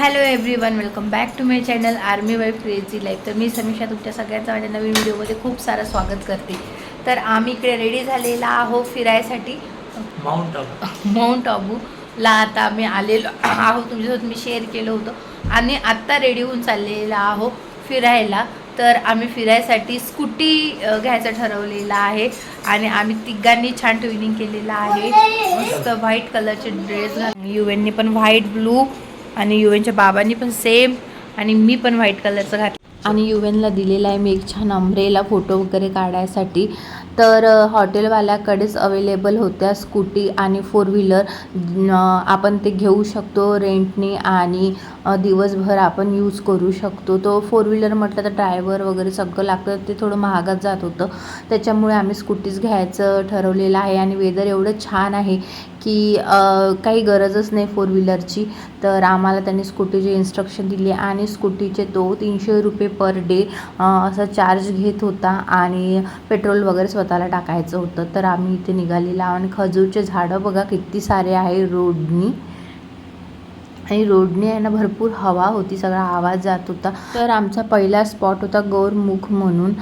Hello everyone welcome back to my channel army wife crazy life तर मी समीक्षा तुमच्या सगळ्यांचं माझ्या नवीन व्हिडिओमध्ये खूप सारं स्वागत करते. तर आम्ही इकडे रेडी झालेला आहो फिरायसाठी. माउंट आबू माउंट आबूला आता आम्ही आलेलो आहो तुमच्यासोबत मी शेअर केलं होतं. आणि आत्ता रेडी होऊन चाललेला आहो फिरायला. तर आम्ही फिरायसाठी स्कूटी घ्यायचं ठरवलेलं आहे. आणि आम्ही तिघांनी छान ट्विनिंग केलेलं आहे. मस्त व्हाईट कलरचे ड्रेस युएननी पण व्हाईट ब्लू आणि युवेनच्या बाबांनी पण सेम आणि मी पण व्हाईट कलरचं घातलं. आणि युवेनला दिलेला आहे मी एक छान अंब्रेला फोटो वगैरे काढायसाठी. तर हॉटेलवाल्याकडेच अवेलेबल होत्या स्कूटी आणि फोर व्हीलर आपण ते घेऊ शकतो रेंटने आणि दिवसभर आपण यूज करू शकतो. तो फोर व्हीलर म्हटलं तर ड्रायव्हर वगैरे सगळं लागतं. ते थोडं महागात जात होतं. त्याच्यामुळे आम्ही स्कूटीज घ्यायचं ठरवलेलं आहे आणि वेदर एवढं छान आहे की काही गरजच नाही फोर व्हीलरची तर आम्हाला त्यांनी स्कूटीचे इन्स्ट्रक्शन दिले आणि स्कूटीचे तो तीनशे रुपये पर डे असा चार्ज घेत होता आणि पेट्रोल वगैरे स्वतःला टाकायचं होतं. तर आम्ही इथे निघालेला आणि खजूरचे झाडं बघा किती सारे आहे रोडनी. आणि रोडने आहे ना भरपूर हवा होती सगळा आवाज जात होता. तर आमचा पहिला स्पॉट होता गौरमुख म्हणून.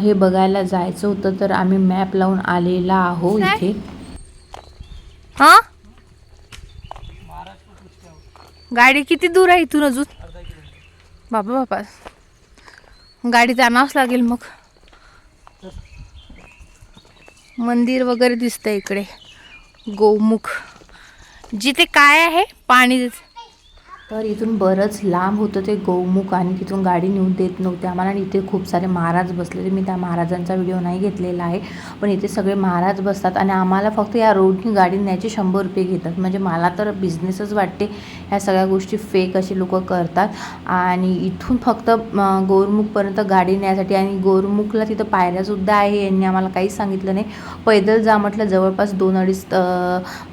हे बघायला जायचं होतं तर आम्ही मॅप लावून आलेला आहो इथे. हा? गाडी किती दूर आहे इथून अजून? बाबा बाबा. गाडी आणावंच लागेल मग. मंदिर वगैरे दिसतंय इकडे. गोमुख. जिथे काय आहे? पाणी तर इथून बरंच लांब होतं ते गौमुख आणि तिथून गाडी नेऊन देत नव्हते आम्हाला. आणि इथे खूप सारे महाराज बसलेले मी त्या महाराजांचा व्हिडिओ नाही घेतलेला आहे. पण इथे सगळे महाराज बसतात आणि आम्हाला फक्त या रोडनी गाडी न्यायचे शंभर रुपये घेतात. म्हणजे मला तर बिझनेसच वाटते. ह्या सगळ्या गोष्टी फेक असे लोक करतात. आणि इथून फक्त गोरमुखपर्यंत गौरमुखपर्यंत गाडी न्यायसाठी आणि गोरमुखला तिथं पायऱ्यासुद्धा आहे. यांनी आम्हाला काहीच सांगितलं नाही. पैदल जा म्हटलं जवळपास दोन अडीच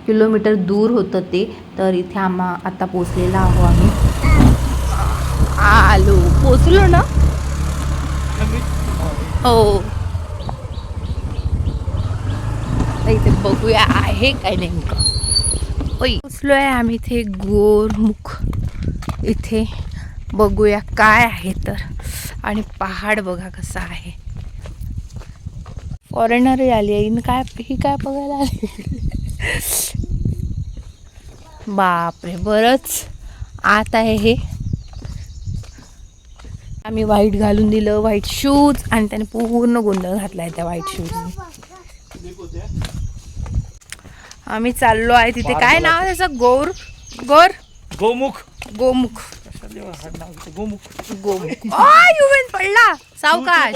किलोमीटर दूर होतं ते. तर इथे आम्हा आता पोचलेला आहोत. आम्ही. आलो. पोचलो ना? हो. इथे बघूया आहे काय नेमकं. पोचलो आहे आम्ही इथे गोरमुख. इथे बघूया काय आहे तर. आणि पहाड बघा कसा आहे. फॉरेनर आली आहे. काय ही काय बघायला आली? बापरे बरंच. आत आहे हे. आम्ही व्हाईट घालून दिलं व्हाईट शूज आणि त्याने पूर्ण गोंधळ घातलाय त्या व्हाईट शूजने आम्ही चाललो आहे तिथे. काय नाव आहे त्याचं? गौर? गौर? गोमुख. गोमुख. गोमुख. गोमुख. युवेन पडला. सावकाश.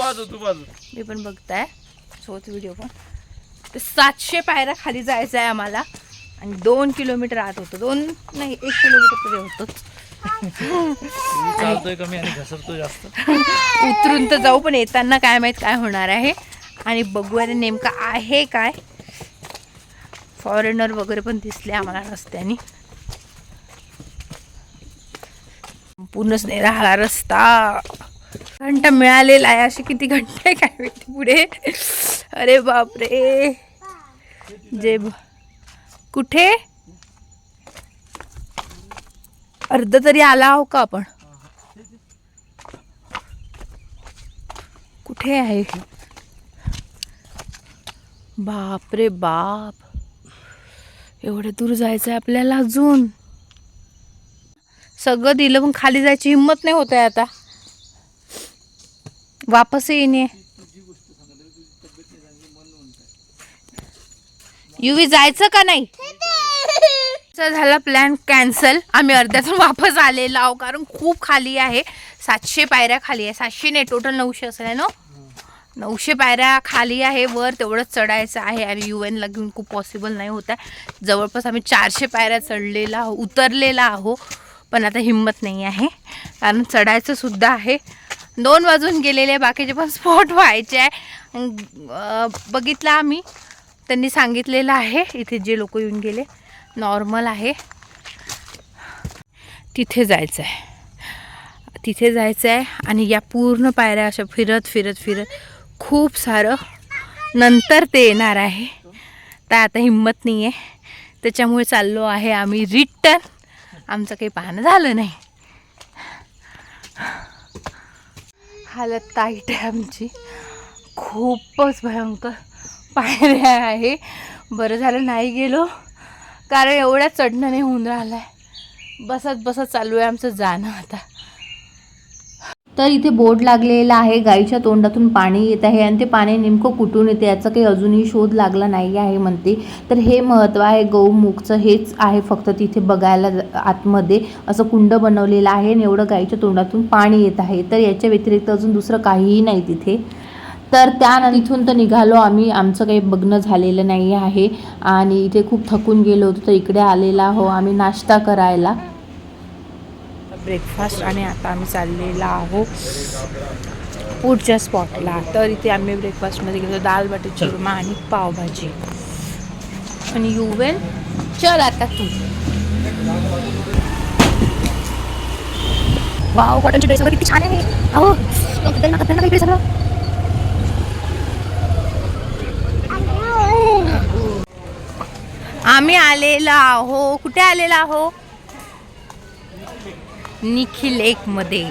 मी पण बघताय. सोच व्हिडिओ पण. ते सातशे पायऱ्या खाली जायचं आहे आम्हाला. आणि दोन किलोमीटर आत होतं. दोन नाही एक किलोमीटर तरी होतं. उतरून तर जाऊ पण येताना काय माहीत काय होणार आहे. आणि बघूया नेमकं आहे काय. फॉरेनर वगैरे पण दिसले आम्हाला रस्त्याने. पूर्णच नाही राहिला रस्ता. घंटा मिळालेला आहे असे किती घंटे काय माहिती पुढे. अरे बापरे. जे ब- कुठे? अर्ध तरी आला आहो का आपण? कुठे आहे बाप रे बाप. एवढं दूर जायचं आहे आपल्याला अजून. सगळं दिलं पण खाली जायची हिंमत नाही होत आहे आता. वापस येणे युवी जायचं का नाही? झाला प्लॅन कॅन्सल आम्ही अर्ध्यातून वापस आलेलो आहो कारण खूप खाली आहे. सातशे पायऱ्या खाली आहे. सातशे नाही टोटल नऊशे असेल आहे ना नऊशे पायऱ्या खाली आहे वर तेवढंच चढायचं आहे. आणि यू एनला घेऊन खूप पॉसिबल नाही होत आहे. जवळपास आम्ही चारशे पायऱ्या चढलेला आहो उतरलेला आहो पण आता हिंमत नाही आहे. कारण चढायचं सुद्धा आहे. दोन वाजून गेलेले बाकीचे पण स्पॉट व्हायचे आहे. बघितला बघितलं आम्ही. त्यांनी सांगितलेलं आहे. इथे जे लोक येऊन गेले नॉर्मल आहे. तिथे जायचं आहे तिथे जायचं आहे आणि या पूर्ण पायऱ्या अशा फिरत फिरत फिरत खूप सारं नंतर ते येणार आहे. तर आता हिंमत नाही आहे त्याच्यामुळे चाललो आहे आम्ही रिटर्न आमचं काही पाहणं झालं नाही. हालत ताईट आहे आमची. खूपच भयंकर. पायऱ्या आहे. बरं झालं नाही गेलो. कारण एवढ्या चढणं नाही होऊन राहिलं आहे बसत बसत चालू आहे आमचं जाणं आता. तर इथे बोर्ड लागलेला आहे. गाईच्या तोंडातून पाणी येत आहे आणि ते पाणी नेमकं कुठून येते याचा काही अजूनही शोध लागला नाही आहे म्हणते. तर हे महत्त्व आहे. गौमुखचं हेच आहे फक्त तिथे बघायला ज- आतमध्ये असं कुंड बनवलेलं आहे आणि एवढं गाईच्या तोंडातून पाणी येत आहे. तर याच्या व्यतिरिक्त अजून दुसरं काहीही नाही तिथे. तर त्या इथून तर निघालो आम्ही. आमचं काही बघणं झालेलं नाही आहे. आणि इथे खूप थकून गेलो होतो तर इकडे आलेला आहो आम्ही नाश्ता करायला. ब्रेकफास्ट आणि आता आम्ही चाललेला आहो पुढच्या स्पॉटला तर इथे आम्ही ब्रेकफास्टमध्ये गेलो. दाल बाटी चुरमा आणि पावभाजी. आणि युवेन चल आता तू. वाव कॉटनचे ड्रेस वगैरे किती छान आहे. अहो इकडे सगळं. आम्ही आलेला आहो. कुठे आलेला आहो? निखिल एक मध्ये.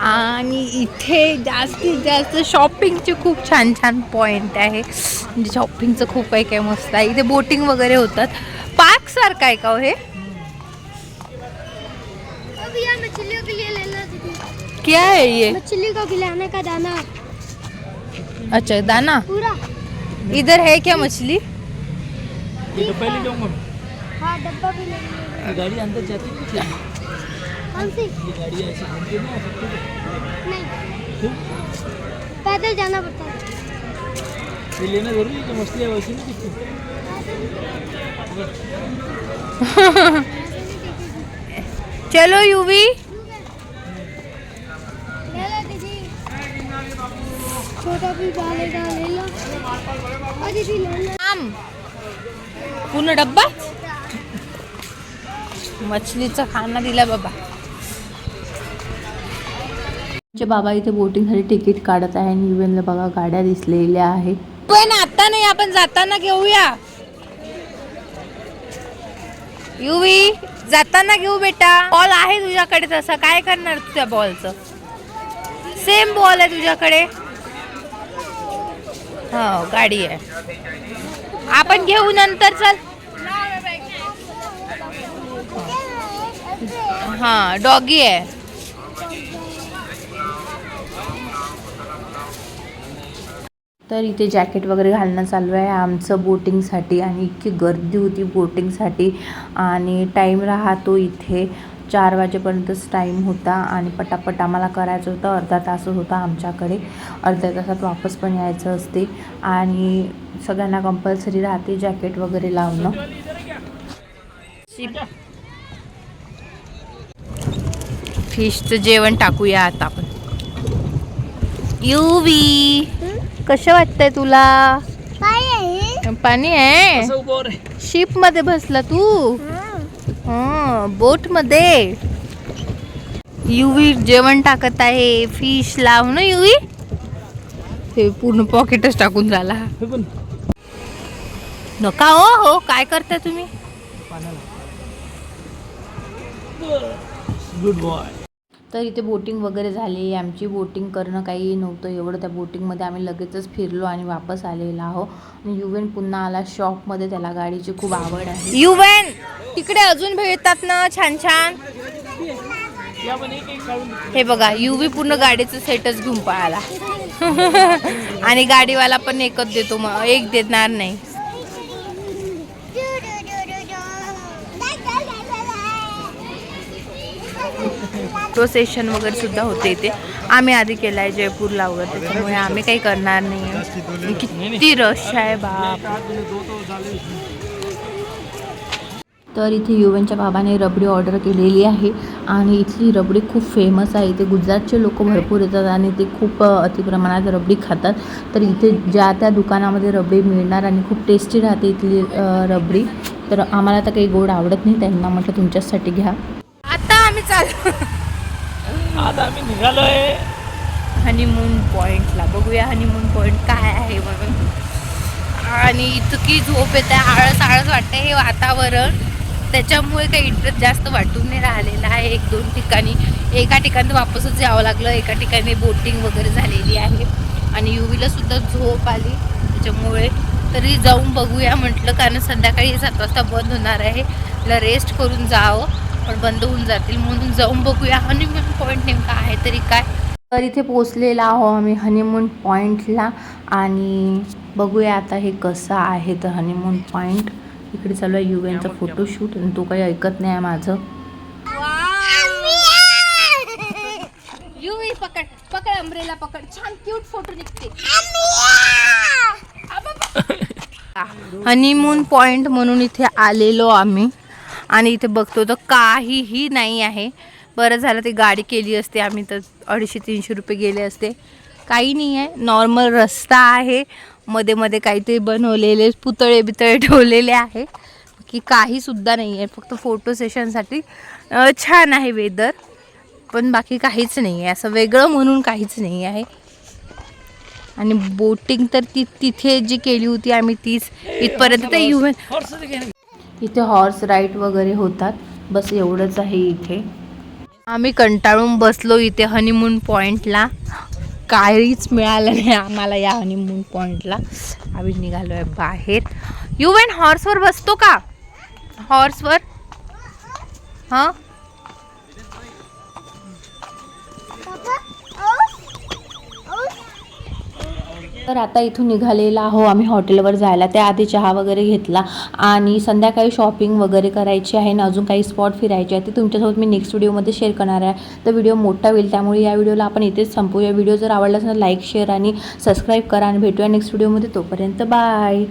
आणि इथे जास्तीत जास्त शॉपिंगचे खूप छान छान पॉइंट आहे. म्हणजे शॉपिंगचं खूप काही काही मस्त आहे. इथे बोटिंग वगैरे होतात. पार्क सारखं आहे का हो हे? अब यार मछलियों के लिए लेना दीदी क्या है ये? मछली को खिलाने का दाना। अच्छा दाना? पूरा। इधर है क्या मछली? ये तो पहले जाऊँगा हाँ डब्बा भी लेंगे। ये गाड़ी अंदर जाती है पीछे कौन सी? गाड़ी ऐसे घूमती नहीं आ सकती नहीं। क्यों? पैदल जाना पड़ता है। ये लेना ज़रूरी है कि मछली है वैसे नहीं दिखती? चलो युवी। छोटा भी डालेगा ले लो। और दीदी ले लो। आम। पूर्ण डब्बा? मछलीचा खाना दिला बाबा. बाबा इथे बोटिंगसाठी तिकीट काढत आहे आणि युवेनला बघा गाड्या दिसलेल्या आहेत. पण आता नाही आपण जाताना घेऊया. युवी जाताना घेऊ बेटा. बॉल आहे तुझ्याकडे तसा. काय करणार तुझ्या बॉलचं सेम बॉल आहे तुझ्याकडे. हो गाडी आहे. आपण घेऊ नंतर चल. हा डॉगी आहे. तर इथे जॅकेट वगैरे घालणं चालू आहे आमचं बोटिंगसाठी आणि इतकी गर्दी होती बोटिंगसाठी आणि टाईम राहतो इथे. चार वाजेपर्यंतच टाईम होता आणि पटापट आम्हाला करायचं होतं. अर्धा तासच होता आमच्याकडे. अर्ध्या तासात वापस पण यायचं असते. आणि सगळ्यांना कंपल्सरी राहते जॅकेट वगैरे लावणं. फिशचं जेवण टाकूया आता आपण. युवी कसं वाटतंय तुला? पाणी आहे. असं उभं रे? शिपमध्ये बसला तू? बोटमध्ये युवी जेवण टाकत आहे फिश लाव ना युवी ते पूर्ण पॉकेटच टाकून झाला. नका हो हो काय करताय तुम्ही? गुड बॉय तर इथे बोटिंग वगैरे झाली. आमची बोटिंग करणं काही नव्हतं एवढं. त्या बोटिंगमध्ये आम्ही लगेचच फिरलो आणि वापस आलेलो आहो. आणि युवेन पुन्हा आला शॉपमध्ये. त्याला गाडीची खूप आवड आहे. युवेन तिकडे अजून भेटतात ना? छान छान. हे बघा युवी पूर्ण गाडीचं सेटच घेऊन पळाला. आणि गाडीवाला पण एकच देतो. मग एक देणार नाही. प्रोसेशन वगैरे सुद्धा होते इथे. आम्ही आधी केलं आहे जयपूरला वगैरे त्याच्यामुळे आम्ही काही करणार नाही किती रश आहे बाप. तर इथे युवनच्या बाबाने रबडी ऑर्डर केलेली आहे आणि इथली रबडी खूप फेमस आहे. इथे गुजरातचे लोक भरपूर येतात आणि ते खूप अतिप्रमाणात रबडी खातात. तर इथे ज्या त्या दुकानामध्ये रबडी मिळणार आणि खूप टेस्टी राहते इथली रबडी तर आम्हाला तर काही गोड आवडत नाही. त्यांना म्हटलं तुमच्यासाठी घ्या. आता आम्ही चालू. आता आम्ही निघालोय. हनीमून पॉईंटला बघूया हनीमून पॉईंट काय आहे म्हणून. आणि इतकी झोप येते आळस आळस वाटते हे वातावरण. त्याच्यामुळे काही इंटरेस्ट जास्त वाटून नाही राहिलेला आहे. एक दोन ठिकाणी एका ठिकाणी वापसच यावं लागलं. एका ठिकाणी बोटिंग वगैरे झालेली आहे. आणि युवीला सुद्धा झोप आली. त्याच्यामुळे तरी जाऊन बघूया म्हटलं. कारण संध्याकाळी सात वाजता बंद होणार आहे. तिला रेस्ट करून जावं. पण बंद होऊन जातील म्हणून जाऊन बघूया. हनीमून पॉईंट नेमका आहे तरी काय? तर इथे पोचलेला आहो आम्ही हनीमून पॉईंटला आणि बघूया आता हे कसं आहे तर हनीमून पॉईंट इकडे चालू आहे युवेनचा फोटोशूट आणि तो काही ऐकत नाही आहे माझं. युवी पकड पकड अम्ब्रेला पकड. छान क्यूट फोटो निघते. हनीमून पॉइंट म्हणून इथे आलेलो आम्ही. आणि इथे बघतो तर काहीही नाही आहे. बरं झालं ती गाडी केली असते. आम्ही तर अडीचशे तीनशे रुपये गेले असते. काही नाही आहे. नॉर्मल रस्ता आहे. मध्ये मध्ये काहीतरी बनवलेले पुतळे बितळे ठेवलेले आहे. की काही सुद्धा नाही आहे. फक्त फोटो सेशनसाठी छान आहे वेदर पण बाकी काहीच नाही आहे. असं वेगळं म्हणून काहीच नाही आहे. आणि बोटिंग तर ती तिथे जी केली होती आम्ही तीच. इथपर्यंत ते युवन इथे हॉर्स राईड वगैरे होतात. बस एवढंच आहे इथे. आम्ही कंटाळून बसलो इथे हनीमून पॉईंटला काहीच मिळालं नाही आम्हाला या हनीमून पॉईंटला आम्ही निघालो आहे बाहेर वेन हॉर्सवर बसतो का? हॉर्सवर हां तर आता इथून निघालेला आहो आम्ही हॉटेलवर जायला. त्याआधी चहा वगैरे घेतला आणि संध्याकाळी शॉपिंग वगैरे करायची आहे आणि अजून काही स्पॉट फिरायचे आहे ते तुमच्यासोबत मी नेक्स्ट व्हिडिओमध्ये शेअर करणार आहे. तर व्हिडिओ मोठा होईल त्यामुळे या व्हिडिओला आपण इथेच संपूया. व्हिडिओ जर आवडला असेल तर लाईक शेअर आणि सबस्क्राईब करा आणि भेटूया नेक्स्ट व्हिडिओमध्ये. तोपर्यंत बाय.